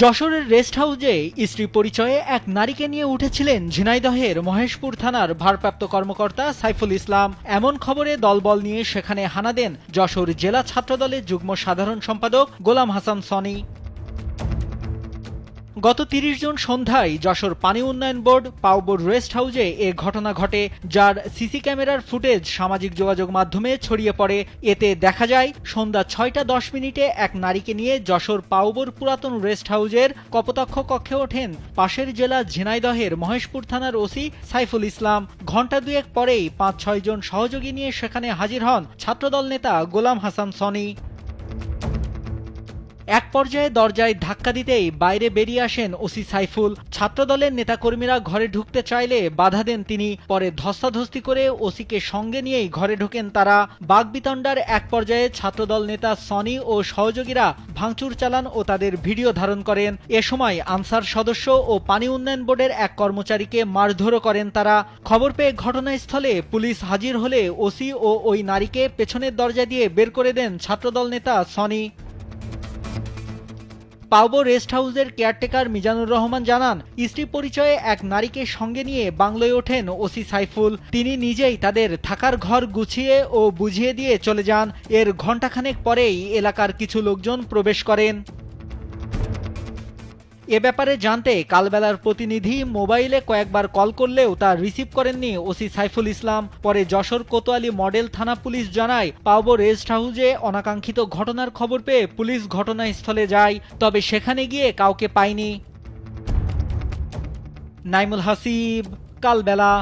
যশোরের রেস্ট হাউসে স্ত্রী পরিচয়ে এক নারীকে নিয়ে উঠেছিলেন ঝিনাইদহের মহেশপুর থানার ভারপ্রাপ্ত কর্মকর্তা সাইফুল ইসলাম। এমন খবরে দলবল নিয়ে সেখানে হানা দেন যশোর জেলা ছাত্রদলের যুগ্ম সাধারণ সম্পাদক গোলাম হাসান সনি। গত তিরিশ জুন সন্ধ্যায় যশোর পানি উন্নয়ন বোর্ড পাউবোর রেস্ট হাউজে এ ঘটনা ঘটে, যার সিসি ক্যামেরার ফুটেজ সামাজিক যোগাযোগ মাধ্যমে ছড়িয়ে পড়ে। এতে দেখা যায়, সন্ধ্যা ছয়টা দশ মিনিটে এক নারীকে নিয়ে যশোর পাউবোর পুরাতন রেস্ট হাউজের কপোতাক্ষ কক্ষে ওঠেন পাশের জেলা ঝিনাইদহের মহেশপুর থানার ওসি সাইফুল ইসলাম। ঘণ্টা দুয়েক পরেই পাঁচ ছয় জন সহযোগী নিয়ে সেখানে হাজির হন ছাত্রদল নেতা গোলাম হাসান সনি। এক পর্যায়ে দরজায় ধাক্কা দিতেই বাইরে বেরিয়ে আসেন ওসি সাইফুল। ছাত্রদলের নেতাকর্মীরা ঘরে ঢুকতে চাইলে বাধা দেন তিনি। পরে ধস্তাধস্তি করে ওসিকে সঙ্গে নিয়েই ঘরে ঢোকেন তারা। বাগবিতণ্ডার এক পর্যায়ে ছাত্রদল নেতা সনি ও সহযোগীরা ভাঙচুর চালান ও তাদের ভিডিও ধারণ করেন। এ সময় আনসার সদস্য ও পানি উন্নয়ন বোর্ডের এক কর্মচারীকে মারধরও করেন তারা। খবর পেয়ে ঘটনাস্থলে পুলিশ হাজির হলে ওসি ও ওই নারীকে পেছনের দরজা দিয়ে বের করে দেন ছাত্রদল নেতা সনি। পাওবো রেস্ট হাউসের কেয়ারটেকার মিজানুর রহমান জানান, স্ত্রী পরিচয়ে এক নারীকে সঙ্গে নিয়ে বাংলোয় ওঠেন ওসি সাইফুল। তিনি নিজেই তাদের থাকার ঘর গুছিয়ে ও বুঝিয়ে দিয়ে চলে যান। এর ঘণ্টাখানেক পরেই এলাকার কিছু লোকজন প্রবেশ করেন। এ ব্যাপারে জানতে কালবেলার প্রতিনিধি মোবাইলে কয়েকবার কল করলেও তা রিসিভ করেননি ওসি সাইফুল ইসলাম। পরে যশোর কোতোয়ালি মডেল থানা পুলিশ জানায়, পাওবো রেস্ট হাউসে অনাকাঙ্ক্ষিত ঘটনার খবর পেয়ে পুলিশ ঘটনাস্থলে যায়, তবে সেখানে গিয়ে কাউকে পায়নি। নাইমুল হাসিব, কালবেলা।